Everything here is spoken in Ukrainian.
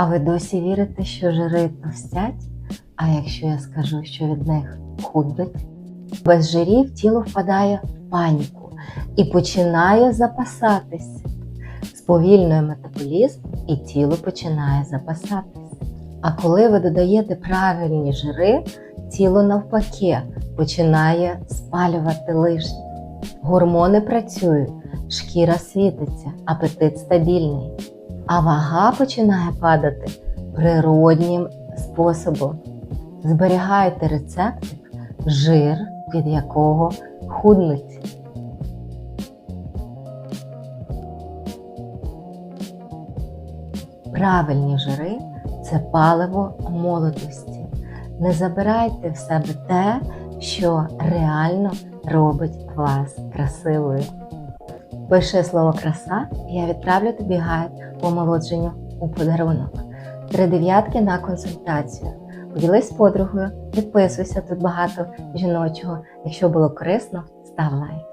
А ви досі вірите, що жири товстять? А якщо я скажу, що від них худнуть? Без жирів тіло впадає в паніку і починає запасатись. Сповільнює метаболізм і тіло починає запасатись. А коли ви додаєте правильні жири, тіло навпаки починає спалювати лишнє. Гормони працюють, шкіра світиться, апетит стабільний, а вага починає падати природнім способом. Зберігайте рецептик, жир, від якого худнуть. Правильні жири це паливо молодості. Не забирайте в себе те, що реально робить вас красивою. Пиши слово краса, і я відправлю тобі гайд по омолодженню у подарунок. Три дев'ятки на консультацію. Поділись з подругою, підписуйся тут багато жіночого. Якщо було корисно, став лайк.